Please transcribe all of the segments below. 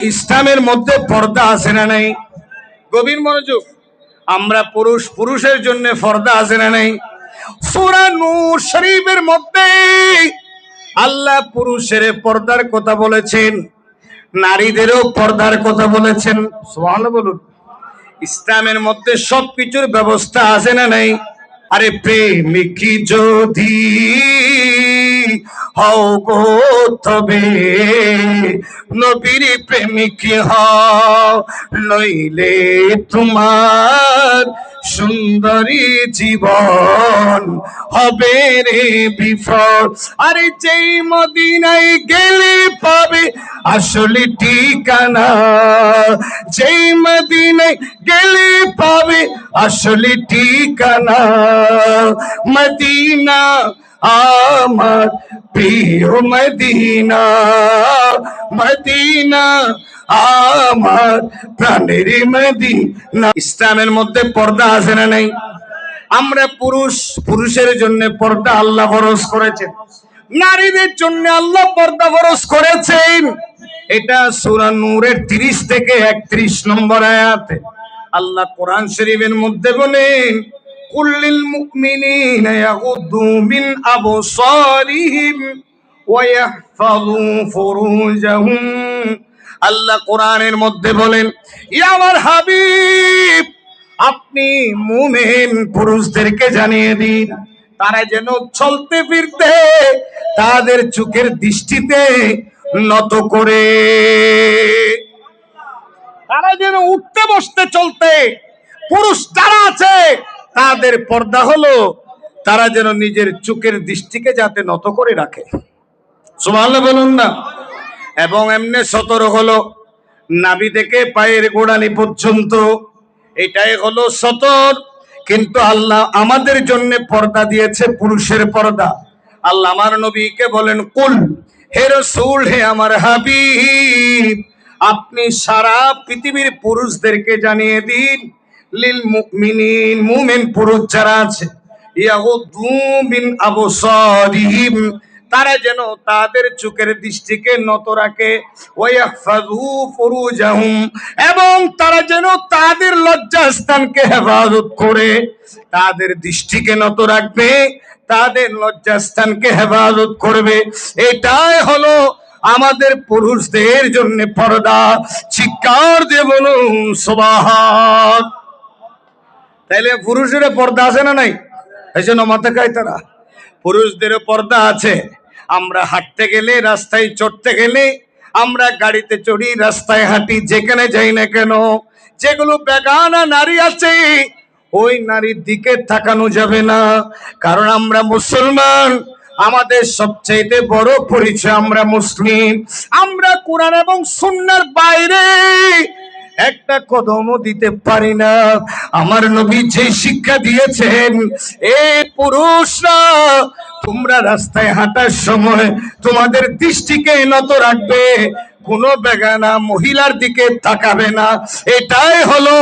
ইসলামের মধ্যে পর্দা আছে না নাই? গভীর মনোযোগ। আমরা পুরুষ পুরুষের জন্য পর্দা আছে না নাই? সূরা নূর শরীফের মধ্যে আল্লাহ পুরুষের পর্দার কথা বলেছেন নারীদেরও পর্দার কথা বলেছেন। সুবহানাল্লাহ বলুন। ইসলামের মধ্যে সবকিছুর ব্যবস্থা আছে না নাই? আরে প্রেমিকি যদি হও গো তবে। নবীর প্রেমিক হও, নইলে তোমার সুন্দরী জীবন হবে রে বিফল। আরে যেই মদিনায় গেলে পাবে আসলে ঠিকানা, যেই মদিনায় গেলে পাবে আসলে ঠিকানা। মদিনা আমার প্রিয় মদিনা মদিনা, আমার প্রাণের মদিনা। ইসলামের মধ্যে পর্দা আছে না নাই? আমরা পুরুষ, পুরুষের জন্য পর্দা আল্লাহ ফরজ করেছেন। নারীদের জন্য আল্লাহ পর্দা ফরজ করেছেন। এটা সূরা নূরের 30 থেকে 31 নম্বর আয়াতে আল্লাহ কোরআন শরীফের মধ্যে বলেন আল্লাহ কোরআনের মধ্যে বলেন আমার হাবিব, আপনি মুমেন পুরুষদেরকে জানিয়ে দিন, তারা যেন চলতে ফিরতে তাদের চোখের দৃষ্টিতে নত করে। তারা যেন উঠতে বসতে চলতে পুরুষ যারা আছে তাদের পর্দা হলো, তারা যেন নিজের চোখের দৃষ্টিকে যাতে নত করে রাখে। সুবহানাল্লাহ বলুন না। এবং এমনি সতর হলো নাবি থেকে পায়ের গোড়ালি পর্যন্ত, এটাই হলো সতর। কিন্তু আল্লাহ আমাদের জন্য পর্দা দিয়েছে পুরুষের পর্দা। আল্লাহ আমার নবীকে বলেন, কুল, হে রসুল, হে আমার হাবিব, আপনি সারা পৃথিবীর পুরুষদেরকে জানিয়ে দিন তারা যেন তাদের চোখের দৃষ্টিকে নত রাখে এবং তারা যেন তাদের লজ্জাস্থানকে হেফাজত করে, তাদের দৃষ্টিকে নত রাখবে, তাদের লজ্জাস্থানকে হেফাজত করবে। এটাই হলো আমাদের পুরুষদের জন্য পর্দা, চিৎকার দিয়ে বলুন সুবহান। তাইলে পুরুষের পর্দা আছে না নাই? এই জন্য মাথা খায় তারা পুরুষদের পর্দা আছে। আমরা হাঁটতে গেলে, রাস্তায় চড়তে গেলে, আমরা গাড়িতে চড়ি, রাস্তায় হাঁটি, যেখানে যাই না কেন, যেগুলো বেগানা নারী আছে, ওই নারীর দিকে তাকানো যাবে না। কারণ আমরা মুসলমান, আমাদের সবচাইতে বড় পরিচয় আমরা মুসলিম। আমরা কোরআন এবং সুন্নার বাইরে একটা কদমও দিতে পারি না। আমার নবী যে শিক্ষা দিয়েছেন, এ পুরুষরা, তোমরা রাস্তায় হাঁটার সময় তোমাদের দৃষ্টিকে নত রাখবে, কোন বেগানা মহিলার দিকে তাকাবে না। এটাই হলো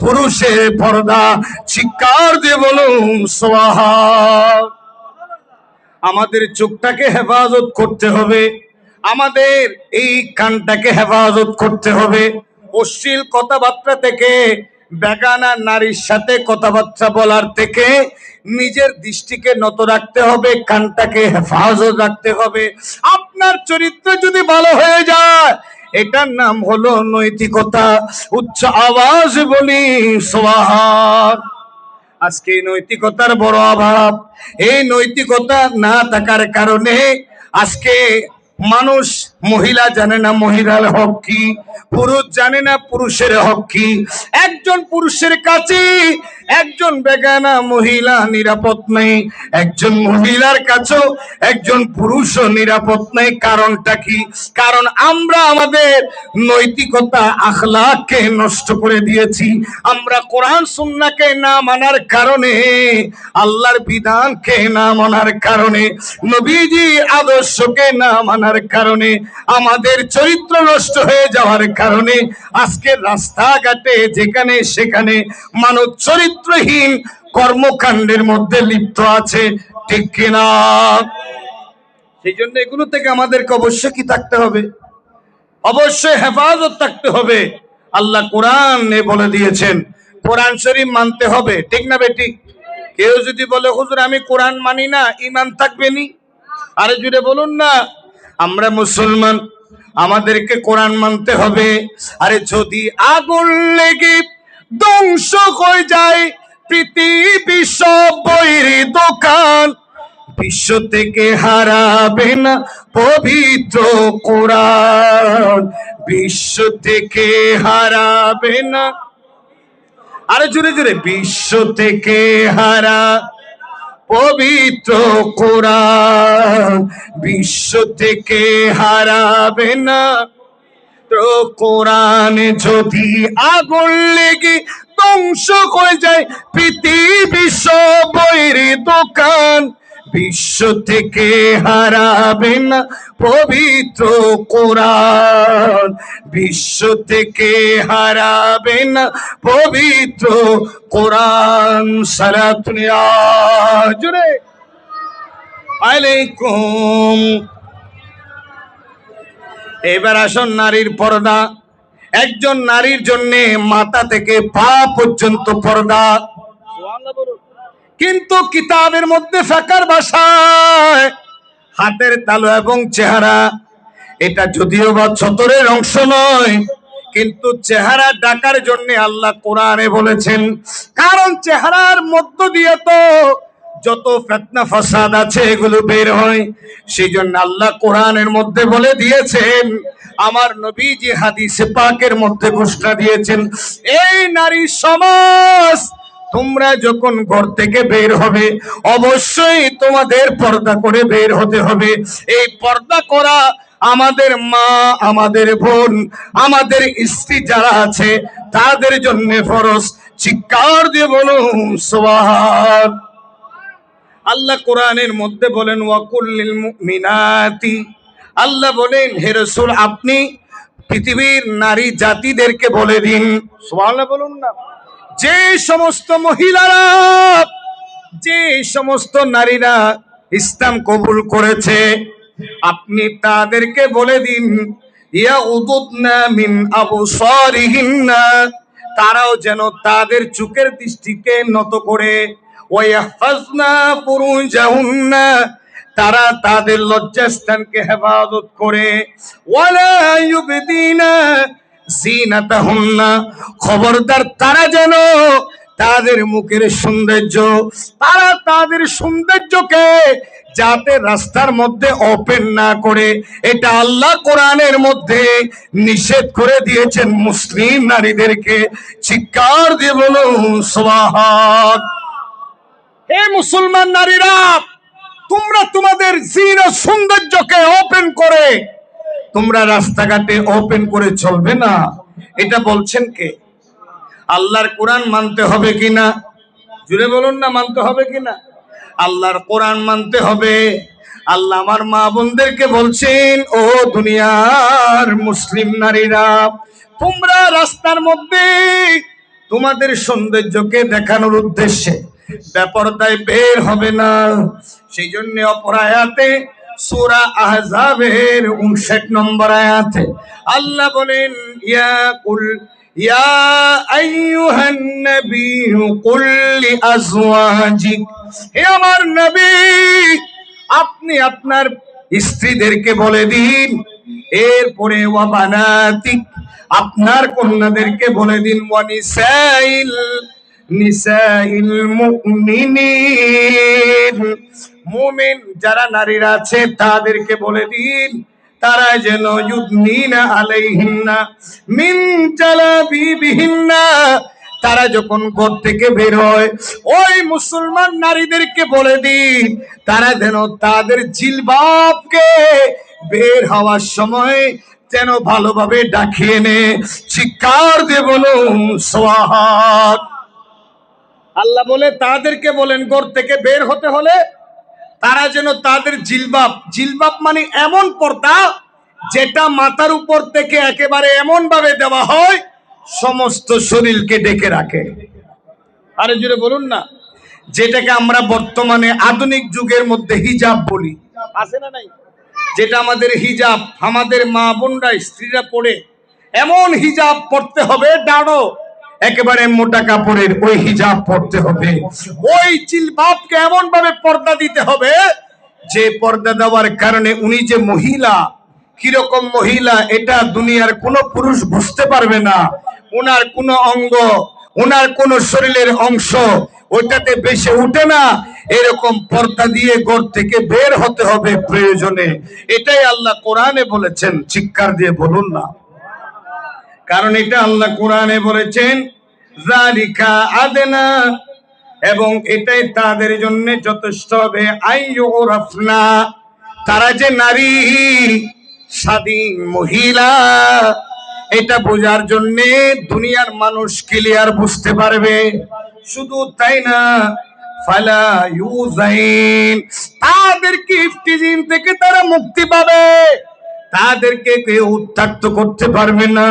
পুরুষের পর্দা। চিৎকার দিয়ে বলুন সোহা আমাদের চোখটাকে হেফাজত করতে হবে। আমাদের এই কানটাকে হেফাজত করতে হবে। অশ্লীল কথাবার্তা থেকে, বেগানা নারীর সাথে কথাবার্তা বলার থেকে নিজের দৃষ্টিকে নত রাখতে হবে, কানটাকে হেফাজত রাখতে হবে। আপনার চরিত্র যদি ভালো হয়ে যায়, এটার নাম হলো নৈতিকতা। উচ্চ আওয়াজ বলি সোহার আজকে নৈতিকতার বড় অভাব। এই নৈতিকতা না থাকার কারণে আজকে মানুষ মহিলা জানে না মহিলার হক কি? পুরুষ জানে না পুরুষের হক কি? একজন পুরুষের কাছে একজন বেগানা মহিলা নিরাপদ নেই। একজন মহিলার কাছেও একজন পুরুষও নিরাপদ নেই। কারণটা কি? কারণ আমরা আমাদের নৈতিকতা আখলাকে নষ্ট করে দিয়েছি। আমরা কোরআন, সুন্নাকে না মানার কারণে, আল্লাহর বিধানকে না মানার কারণে নবীজি আদর্শকে না মানার কারণে আমাদের চরিত্র নষ্ট হয়ে যাওয়ার কারণে আজকে রাস্তাঘাটে যেখানে সেখানে মানব চরিত্রহীন কর্মকাণ্ডের মধ্যে লিপ্ত আছে, ঠিক কিনা? সেই জন্য এগুলো থেকে আমাদেরকে অবশ্যই কি থাকতে হবে? অবশ্যই হেফাজত থাকতে হবে। আল্লাহ কোরআন বলে দিয়েছেন, কোরআন শরীফ মানতে হবে, ঠিক না বেটি? কেউ যদি বলে, হুজুর, আমি কোরআন মানি না ইমান থাকবে নি? আরে জুড়ে বলুন না আমরা মুসলমান, আমাদেরকে কোরআন মানতে হবে। আরে যদি আগুন লেগে ধ্বংস হয়ে যায়, পৃথিবী সব বইয়ের দোকান বিশ্ব থেকে হারাবে না পবিত্র কোরআন। বিশ্ব থেকে হারাবে না। আরে জুড়ে জুড়ে বিশ্ব থেকে হারা পবিত্র কোরআন বিশ্ব থেকে হারাবে না। কোরআনে যদি আগুন লেগে ধ্বংস হয়ে যায়, পৃথিবী সব দোকান। বিশ্ব থেকে হারাবে না পবিত্র কোরআন। বিশ্ব থেকে হারাবে না পবিত্র কোরআন। সারা দুনিয়া জুড়ে আলাইকুম। এবার আসুন নারীর পর্দা। একজন নারীর জন্য মাথা থেকে পা পর্যন্ত পর্দা। কিন্তু কিতাবের মধ্যে ফাঁকার ভাষায় হাতের তালু এবং চেহারা, এটা যদিও বা ছতরের অংশ নয়, কিন্তু চেহারা ডাকার জন্য আল্লাহ কোরআনে বলেছেন, কারণ চেহারার মধ্য দিয়ে তো যত ফেতনা ফাসাদ আছে এগুলো বের হয়। সেই জন্য আল্লাহ কোরআনের মধ্যে বলে দিয়েছেন, আমার নবীজি হাদিসে পাকের মধ্যে ঘোষণা দিয়েছেন, এই নারী সমাজ তোমরা যখন ঘর থেকে বের হবে, অবশ্যই তোমাদের পর্দা করে বের হতে হবে। এই পর্দা করা আমাদের মা, আমাদের বোন, আমাদের স্ত্রী যারা আছে, তাদের জন্য ফরজ। চিৎকার দিয়ে বলুন সোহান আল্লাহ কোরআনের মধ্যে বলেন ওয়াকুল্লিল মুমিনাতি। আল্লাহ বলেন, হে রাসূল, আপনি পৃথিবীর নারী জাতিদেরকে বলে দিন। সুবহানাল্লাহ বলুন না। যে সমস্ত মহিলারা, যে সমস্ত নারীরা ইসলাম কবুল করেছে, আপনি তাদেরকে বলে দিন ইয়া মিন আবসারিহিন্না, তারাও যেন তাদের চোখের দৃষ্টিকে নত করে তারা তাদের লজ্জাস্থানকে হেফাজত করে, ওয়ালা খবরদার তারা যেন তাদের মুখের সৌন্দর্য, তারা তাদের সৌন্দর্যকে যাতে রাস্তার মধ্যে ওপেন না করে। এটা আল্লাহ কোরআনের মধ্যে নিষেধ করে দিয়েছেন মুসলিম নারীদেরকে। চিৎকার দিয়ে বলুন হে মুসলমান নারীরা, তোমরা তোমাদের জিন সৌন্দর্যকে ওপেন করে তোমরা রাস্তাঘাটে ওপেন করে চলবে না। এটা বলছেন কে? আল্লাহর কোরআন মানতে হবে কিনা জুড়ে বলুন না, মানতে হবে কিনা আল্লাহর কোরআন মানতে হবে। আল্লাহ আমার মা বোনদেরকে বলছেন, ও দুনিয়ার মুসলিম নারীরা, তোমরা রাস্তার মধ্যে তোমাদের সৌন্দর্যকে দেখানোর উদ্দেশ্যে বেপরদায় বের হবে না। সেই জন্য অপরায়াতে সূরা আহজাবের 59 নম্বর আয়াতে আল্লাহ বলেন, ইয়া কুল, ইয়া আইয়ুহান নবী কুল লিআজওয়াজিক হে আমার নবী, আপনি আপনার স্ত্রীদেরকে বলে দিন, এরপরে ওয়া বানাতিক, আপনার কন্যাদেরকে বলে দিন, ওয়া নিসাইল নিসাইল মুমিনিন। মুমিন যারা নারীরা আছে, তাদেরকে বলে দিন, তারা যেন ইউদনিনা আলাইহিন্না মিন জালাবিবিহিন্না। তারা যখন ঘর থেকে বের হয়, ওই মুসলমান নারীদেরকে বলে দিন, তারা যেন তাদের জিলবাবকে বের হওয়ার সময় যেন ভালোভাবে ডাকিয়ে নে চিৎকার দিয়ে বলুন, সোহাগ। আল্লাহ বলে, তাদেরকে বলেন, ঘর থেকে বের হতে হলে তারা যেন তাদের জিলবাব জিলবাব মানে এমন পর্দা যেটা মাথার উপর থেকে একেবারে এমন ভাবে দেওয়া হয় সমস্ত শরীরকে ডেকে রাখে। আরে জুড়ে বলুন না যেটাকে আমরা বর্তমানে আধুনিক যুগের মধ্যে হিজাব বলি। আছে না নাই? যেটা আমাদের হিজাব আমাদের মা বোনরা স্ত্রীরা পড়ে এমন হিজাব পড়তে হবে ডাড়ো একেবারে মোটা কাপড়ের ওই হিজাব পড়তে হবে। ওই চিলবাবকে এমন ভাবে পর্দা দিতে হবে যে পর্দা দেওয়ার কারণে উনি যে মহিলা, কীরকম মহিলা, এটা দুনিয়ার কোনো পুরুষ বুঝতে পারবে না। ওনার কোনো অঙ্গ, ওনার কোন শরীরের অংশ ওইটাতে বেশি উঠে না। এরকম পর্দা দিয়ে ঘর থেকে বের হতে হবে প্রয়োজনে। এটাই আল্লাহ কোরআনে বলেছেন, চিৎকার দিয়ে বলুন না। কারণ এটা আল্লাহ কোরআনে বলেছেন আদেনা এবং এটাই তাদের জন্য যথেষ্ট হবে। আইয়ুরাফনা তারা যে নারী, স্বাধীন মহিলা, এটা বোঝার জন্য দুনিয়ার মানুষ ক্লিয়ার বুঝতে পারবে। শুধু তাই না, ফালা ইউজাইন তাদেরকে থেকে তারা মুক্তি পাবে? তাদেরকে কেউ উত্তাক্ত করতে পারবে না।